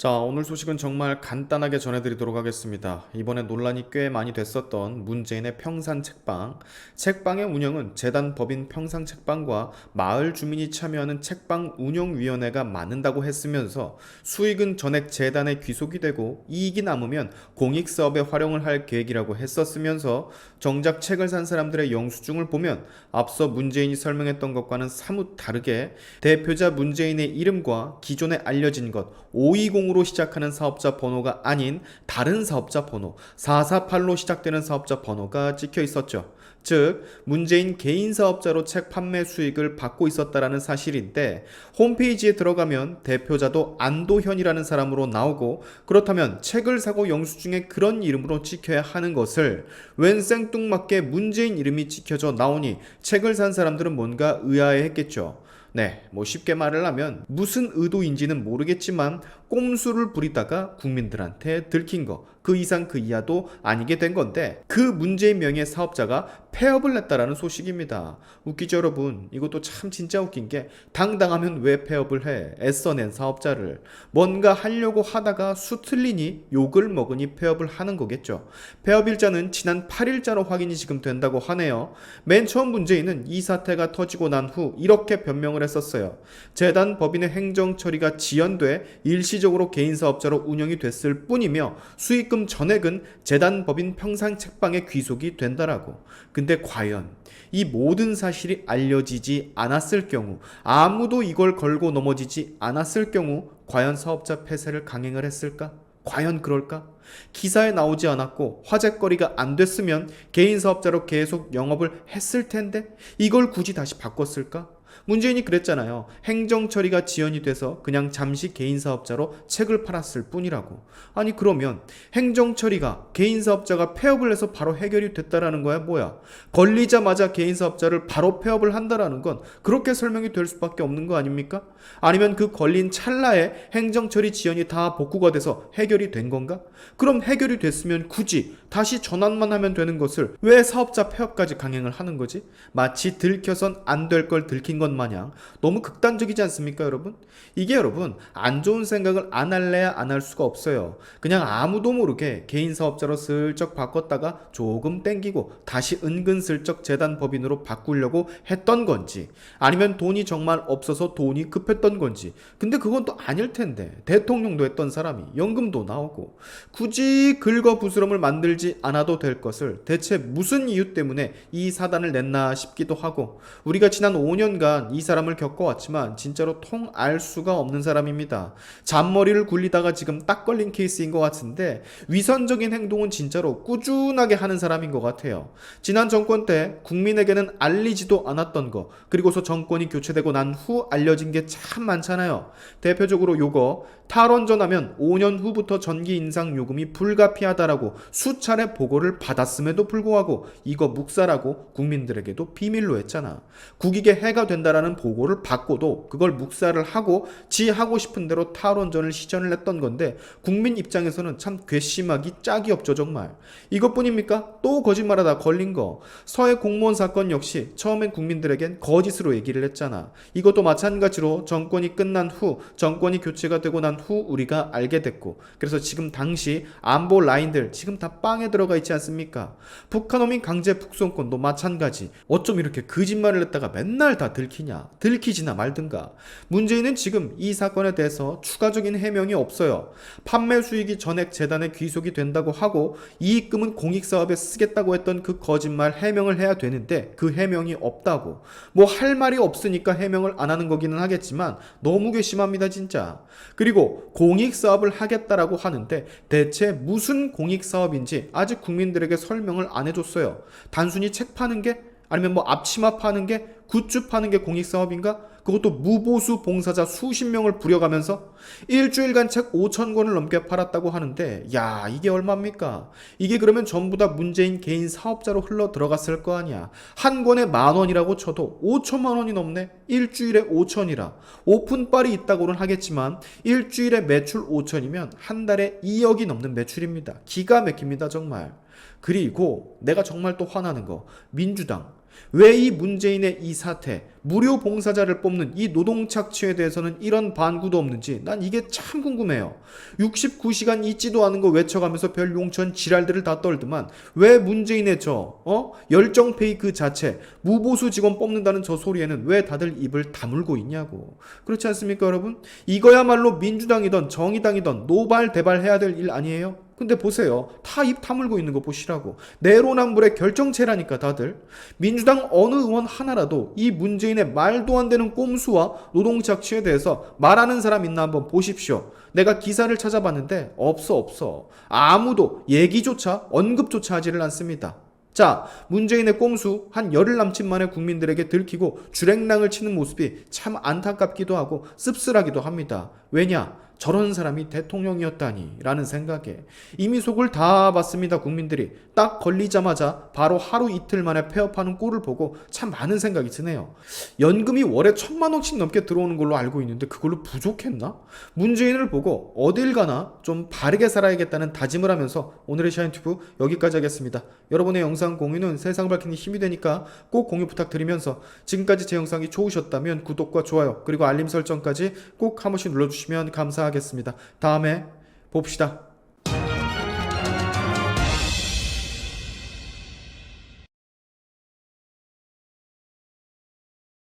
자, 오늘 소식은 정말 간단하게 전해드리도록 하겠습니다. 이번에 논란이 꽤 많이 됐었던 문재인의 평산 책방. 책방의 운영은 재단 법인 평상 책방과 마을 주민이 참여하는 책방 운영위원회가 맡는다고 했으면서 수익은 전액 재단에 귀속이 되고 이익이 남으면 공익사업에 활용을 할 계획이라고 했었으면서 정작 책을 산 사람들의 영수증을 보면 앞서 문재인이 설명했던 것과는 사뭇 다르게 대표자 문재인의 이름과 기존에 알려진 것 520 으로 시작하는 사업자 번호가 아닌 다른 사업자 번호 448로 시작되는 사업자 번호가 찍혀 있었죠. 즉 문재인 개인 사업자로 책 판매 수익을 받고 있었다라는 사실인데 홈페이지에 들어가면 대표자도 안도현이라는 사람으로 나오고 그렇다면 책을 사고 영수증에 그런 이름으로 찍혀야 하는 것을 웬 생뚱맞게 문재인 이름이 찍혀져 나오니 책을 산 사람들은 뭔가 의아해했겠죠. 네, 뭐 쉽게 말을 하면 무슨 의도인지는 모르겠지만 꼼수를 부리다가 국민들한테 들킨 거, 그 이상 그 이하도 아니게 된 건데 그 문재인 명의 사업자가 폐업을 냈다라는 소식입니다. 웃기죠 여러분? 이것도 참 진짜 웃긴 게 당당하면 왜 폐업을 해? 애써낸 사업자를 뭔가 하려고 하다가 수틀리니 욕을 먹으니 폐업을 하는 거겠죠. 폐업 일자는 지난 8일자로 확인이 지금 된다고 하네요. 맨 처음 문재인은 이 사태가 터지고 난 후 이렇게 변명을 했었어요. 재단 법인의 행정 처리가 지연돼 일시 적으로 개인 사업자로 운영이 됐을 뿐이며 수익금 전액은 재단 법인 평상 책방에 귀속이 된다라고. 근데 과연 이 모든 사실이 알려지지 않았을 경우 아무도 이걸 걸고 넘어지지 않았을 경우 과연 사업자 폐쇄를 강행을 했을까? 과연 그럴까? 기사에 나오지 않았고 화제거리가 안 됐으면 개인 사업자로 계속 영업을 했을 텐데 이걸 굳이 다시 바꿨을까? 문재인이 그랬잖아요. 행정 처리가 지연이 돼서 그냥 잠시 개인 사업자로 책을 팔았을 뿐이라고. 아니 그러면 행정 처리가 개인 사업자가 폐업을 해서 바로 해결이 됐다라는 거야 뭐야? 걸리자마자 개인 사업자를 바로 폐업을 한다라는 건 그렇게 설명이 될 수밖에 없는 거 아닙니까? 아니면 그 걸린 찰나에 행정 처리 지연이 다 복구가 돼서 해결이 된 건가? 그럼 해결이 됐으면 굳이 다시 전환만 하면 되는 것을 왜 사업자 폐업까지 강행을 하는 거지? 마치 들켜선 안 될 걸 들킨 것 마냥 너무 극단적이지 않습니까, 여러분? 이게 여러분 안 좋은 생각을 안 할래야 안 할 수가 없어요. 그냥 아무도 모르게 개인 사업자로 슬쩍 바꿨다가 조금 땡기고 다시 은근슬쩍 재단 법인으로 바꾸려고 했던 건지 아니면 돈이 정말 없어서 돈이 급했던 건지 근데 그건 또 아닐 텐데 대통령도 했던 사람이 연금도 나오고 굳이 긁어 부스럼을 만들지 않아도 될 것을 대체 무슨 이유 때문에 이 사단을 냈나 싶기도 하고 우리가 지난 5년간 이 사람을 겪어왔지만 진짜로 통알 수가 없는 사람입니다. 잔머리를 굴리다가 지금 딱 걸린 케이스인 것 같은데 위선적인 행동은 진짜로 꾸준하게 하는 사람인 것 같아요. 지난 정권 때 국민에게는 알리지도 않았던 거 그리고서 정권이 교체되고 난 후 알려진 게 참 많잖아요. 대표적으로 요거 탈원전 하면 5년 후부터 전기 인상 요금이 불가피하다라고 수차례 보고를 받았음에도 불구하고 이거 묵살하고 국민들에게도 비밀로 했잖아. 국익에 해가 된 다라는 보고를 받고도 그걸 묵살을 하고 지 하고 싶은 대로 탈원전을 시전을 했던 건데 국민 입장에서는 참 괘씸하기 짝이 없죠 정말. 이것뿐입니까? 또 거짓말하다 걸린 거. 서해 공무원 사건 역시 처음엔 국민들에겐 거짓으로 얘기를 했잖아. 이것도 마찬가지로 정권이 끝난 후 정권이 교체가 되고 난 후 우리가 알게 됐고 그래서 지금 당시 안보 라인들 지금 다 빵에 들어가 있지 않습니까? 북한 어민 강제 북송권도 마찬가지. 어쩜 이렇게 거짓말을 했다가 맨날 다 들 키냐? 들키지나 말든가. 문재인은 지금 이 사건에 대해서 추가적인 해명이 없어요. 판매 수익이 전액 재단에 귀속이 된다고 하고 이익금은 공익사업에 쓰겠다고 했던 그 거짓말 해명을 해야 되는데 그 해명이 없다고. 뭐 할 말이 없으니까 해명을 안 하는 거기는 하겠지만 너무 괘씸합니다 진짜. 그리고 공익사업을 하겠다라고 하는데 대체 무슨 공익사업인지 아직 국민들에게 설명을 안 해줬어요. 단순히 책 파는 게 아니면 뭐 앞치마 파는 게 굿즈 파는 게 공익사업인가? 그것도 무보수 봉사자 수십 명을 부려가면서 일주일간 책 5천 권을 넘게 팔았다고 하는데 야 이게 얼마입니까? 이게 그러면 전부 다 문재인 개인 사업자로 흘러 들어갔을 거 아니야. 한 권에 만 원이라고 쳐도 5천만 원이 넘네. 일주일에 5천이라. 오픈빨이 있다고는 하겠지만 일주일에 매출 5천이면 한 달에 2억이 넘는 매출입니다. 기가 막힙니다 정말. 그리고 내가 정말 또 화나는 거 민주당 왜 이 문재인의 이 사태 무료 봉사자를 뽑는 이 노동 착취에 대해서는 이런 반구도 없는지 난 이게 참 궁금해요. 69시간 있지도 않은 거 외쳐가면서 별 용천 지랄들을 다 떨더만 왜 문재인의 저 어? 열정 페이크 자체 무보수 직원 뽑는다는 저 소리에는 왜 다들 입을 다물고 있냐고. 그렇지 않습니까, 여러분? 이거야말로 민주당이던 정의당이던 노발 대발 해야 될 일 아니에요? 근데 보세요. 다 입 다물고 있는 거 보시라고. 내로남불의 결정체라니까 다들. 민주당 어느 의원 하나라도 이 문재인 의 말도 안 되는 꼼수와 노동착취에 대해서 말하는 사람 있나 한번 보십시오. 내가 기사를 찾아봤는데 없어 없어. 아무도 얘기조차 언급조차 하지를 않습니다. 자, 문재인의 꼼수 한 열흘 남짓 만에 국민들에게 들키고 주랭랑을 치는 모습이 참 안타깝기도 하고 씁쓸하기도 합니다. 왜냐? 저런 사람이 대통령이었다니 라는 생각에 이미 속을 다 봤습니다 국민들이. 딱 걸리자마자 바로 하루 이틀 만에 폐업하는 꼴을 보고 참 많은 생각이 드네요. 연금이 월에 천만 원씩 넘게 들어오는 걸로 알고 있는데 그걸로 부족했나? 문재인을 보고 어딜 가나 좀 바르게 살아야겠다는 다짐을 하면서 오늘의 샤인튜브 여기까지 하겠습니다. 여러분의 영상 공유는 세상 밝히는 힘이 되니까 꼭 공유 부탁드리면서 지금까지 제 영상이 좋으셨다면 구독과 좋아요 그리고 알림 설정까지 꼭 한 번씩 눌러주시면 감사 하겠습니다. 다음에 봅시다.